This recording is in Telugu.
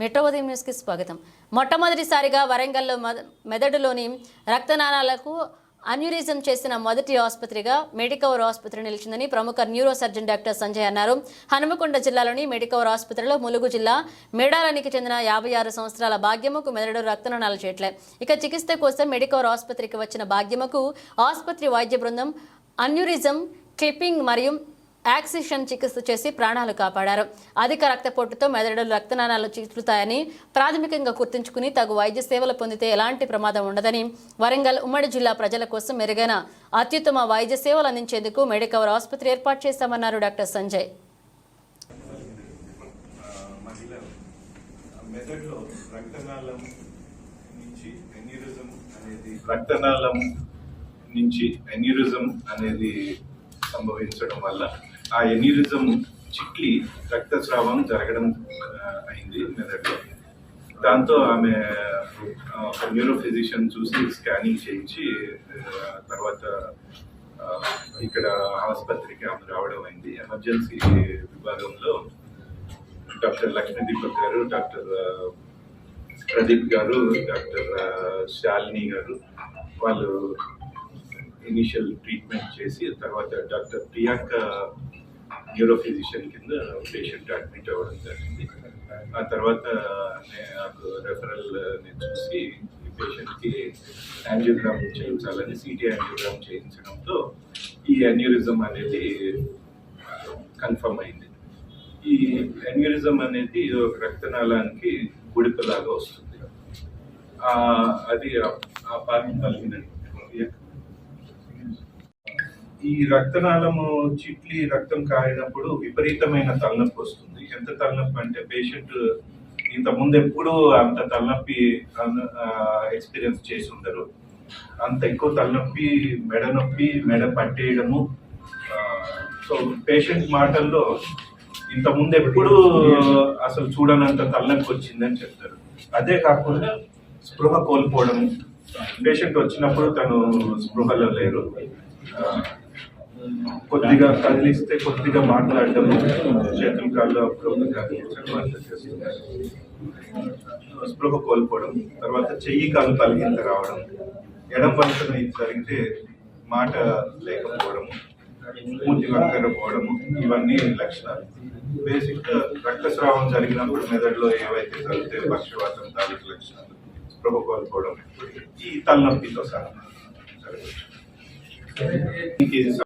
మెట్రో ఉదయం న్యూస్కి స్వాగతం. మొట్టమొదటిసారిగా వరంగల్లో మెదడులోని రక్తనాళాలకు అన్యూరిజం చేసిన మొదటి ఆసుపత్రిగా మెడికవర్ ఆసుపత్రి నిలిచిందని ప్రముఖ న్యూరో సర్జన్ డాక్టర్ సంజయ్ అన్నారు. హనుమకొండ జిల్లాలోని మెడికవర్ ఆసుపత్రిలో ములుగు జిల్లా మేడారానికి చెందిన యాభై ఆరు సంవత్సరాల భాగ్యముకు మెదడు రక్తనాళాలు చేయట్లే ఇక చికిత్స కోసం మెడికవర్ ఆసుపత్రికి వచ్చిన భాగ్యముకు ఆసుపత్రి వైద్య బృందం అన్యూరిజం క్లిప్పింగ్ మరియు యాక్సిషన్ చికిత్స చేసి ప్రాణాలు కాపాడారు. అధిక రక్తపోటుతో మెదడు రక్తనాళాలు చిట్లుతాయని ప్రాథమికంగా గుర్తుంచుకుని తగు వైద్య సేవలు పొందితే ఎలాంటి ప్రమాదం ఉండదని వరంగల్ ఉమ్మడి జిల్లా ప్రజల కోసం మెరుగైన అత్యుత్తమ వైద్య సేవలు అందించేందుకు మెడికవర్ ఆసుపత్రి ఏర్పాటు చేశామన్నారు డాక్టర్ సంజయ్. మెదడులో రక్తనాళం నుంచి ఎన్యూరిజం అనేది రక్తనాళం నుంచి ఎన్యూరిజం అనేది సంభవించడం వల్ల ఆ ఎన్యూరిజం చిట్లి రక్తస్రావం జరగడం అయింది. మెదడులో దాంతో ఆమె న్యూరో ఫిజిషియన్ చూసి స్కానింగ్ చేయించి తర్వాత ఇక్కడ ఆసుపత్రికి ఆమె రావడం అయింది. ఎమర్జెన్సీ విభాగంలో డాక్టర్ లక్ష్మీ దీపక్ గారు డాక్టర్ ప్రదీప్ గారు డాక్టర్ శాలిని గారు వాళ్ళు ఇనిషియల్ ట్రీట్మెంట్ చేసి తర్వాత డాక్టర్ ప్రియాంక న్యూరో ఫిజిషియన్ కింద పేషెంట్ అడ్మిట్ అవ్వడం జరిగింది. ఆ తర్వాత నే- నాకు రెఫరల్ నేను చూసి ఈ పేషెంట్కి యాంజియోగ్రామ్ చేయించాలని సిటీ యాంజియోగ్రామ్ చేయించడంతో ఈ అన్యూరిజం అనేది కన్ఫర్మ్ అయింది. ఈ అన్యూరిజం అనేది ఒక రక్తనాళానికి గుడిపలాగా వస్తుంది. అది ఆ- ఆ పార్టీ కలిగినట్టు ఈ రక్తనాళము చిట్లి రక్తం కారినప్పుడు విపరీతమైన తలనొప్పి వస్తుంది. ఎంత తలనొప్పి అంటే పేషెంట్ ఇంత ముందు ఎప్పుడు అంత తలనొప్పి ఎక్స్పీరియన్స్ చేసి ఉండరు. అంత ఎక్కువ తలనొప్పి మెడ నొప్పి మెడ పట్టేయడము సో పేషెంట్ మాటల్లో ఇంత ముందు ఎప్పుడు అసలు చూడనంత తలనొప్పి వచ్చిందని చెప్తారు. అదే కాకుండా స్పృహ కోల్పోవడం పేషెంట్ వచ్చినప్పుడు తను స్పృహలో లేరు. కొద్దిగా కదిలిస్తే కొద్దిగా మాట్లాడడం చేతుల కాళ్ళు అప్పుడు చేస్తున్నారు స్పృహ కోల్పోవడం తర్వాత చెయ్యి కాలు కలిగింత రావడం ఎడం వంతన ఇది జరిగితే మాట లేకపోవడము మూతి వంకరపోవడము ఇవన్నీ లక్షణాలు. బేసిక్ రక్తస్రావం జరిగినప్పుడు మెదడులో ఏవైతే జరిగితే పక్షవాతం తాలూకు లక్షణాలు స్పృహ కోల్పోవడం ఈ తలనొప్పితో సహా జరగచ్చు